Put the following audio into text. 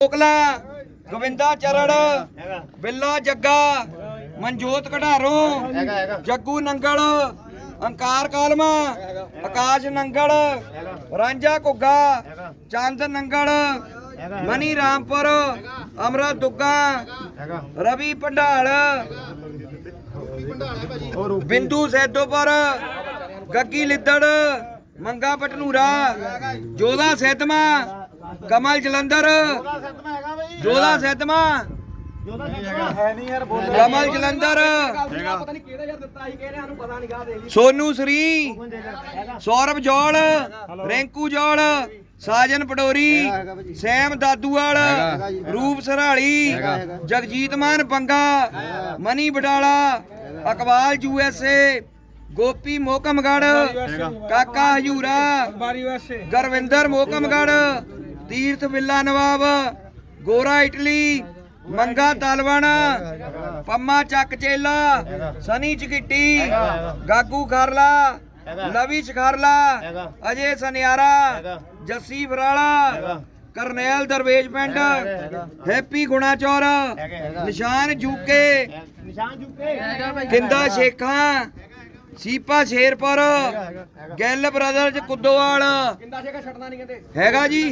ਕੋਕਲਾ ਗੋਵਿੰਦਾ ਚਰੜ ਬਿੱਲਾ ਜੱਗਾ ਮਨਜੋਤ ਕਢਾਰੋਂ ਜੱਗੂ ਨੰਗਲ ਅੰਕਾਰ ਕਾਲਮਾ ਆਕਾਸ਼ ਨੰਗਲ ਰਾਂਝਾ ਘੁੱਗਾ ਚੰਦ ਨੰਗਲ ਮਨੀ ਰਾਮਪੁਰ ਅਮਰਤ ਦੁੱਗਾ ਰਵੀ ਪੰਡਾਲ ਬਿੰਦੂ ਸੈਦੋਪੁਰ ਗੱਗੀ ਲਿੱਦੜ ਮੰਗਾ ਪਟਨੂਰਾ ਜੋਦਾ ਸੈਦਮਾ ਕਮਲ ਜਲੰਧਰ। ਜੋਦਾ ਸੈਦਮਾ ਕਮਲ ਜਲੰਧਰ। ਪਤਾ ਨਹੀਂ ਕਿਹੜਾ ਯਾਰ ਦਿੱਤਾ ਸੀ ਕਿਹੜੇ ਸਾਨੂੰ ਸ੍ਰੀ ਸੌਰਵ ਜੋਲ ਰਿੰਕੂ ਜੋਲ ਸਾਜਨ ਪਡੋਰੀ ਸੈਮ ਦਾਦੂਵਾਲ ਰੂਪ ਸਰਾਲੀ ਜਗਜੀਤ ਮਾਨ ਪੰਗਾ ਮਨੀ ਬਡਾਲਾ ਅਕਬਾਲ ਯੂਐਸਏ ਗੋਪੀ ਮੋਕਮਗੜ ਕਾਕਾ ਹਜੂਰਾ ਗੁਰਵਿੰਦਰ ਮੋਕਮਗੜ ਤੀਰਥ ਬਿੱਲਾ ਨਵਾਬ ਗੋਰਾ ਇਟਲੀ ਮੰਗਾ ਤਲਵਣ ਪੰਮਾ ਚੱਕ ਚੇਲਾ ਸਨੀ ਚਕਿੱਟੀ ਗਾਗੂ ਖਰਲਾ ਲਵੀ ਸ਼ਖਰਲਾ ਅਜੇ ਸਨਿਆਰਾ ਜੱਸੀ ਫਰਾਲਾ ਕਰਨੈਲ ਦਰਵੇਜ ਪਿੰਡ ਹੈਪੀ ਗੁਣਾਚੌਰ ਨਿਸ਼ਾਨ ਜੂਕੇ ਨਿਸ਼ਾਨ ਚੁੱਕੇ ਕਿੰਦਾ ਸ਼ੇਖਾਂ ਸੀਪਾ ਸ਼ੇਰਪੁਰ ਗਿੱਲ ਬ੍ਰਦਰਜ਼ ਕੁੱਦੋਵਾਲ। ਕਿੰਦਾ ਸ਼ੇਕਾ ਛੱਡਣਾ ਨਹੀਂ ਕਹਿੰਦੇ। ਹੈਗਾ ਜੀ।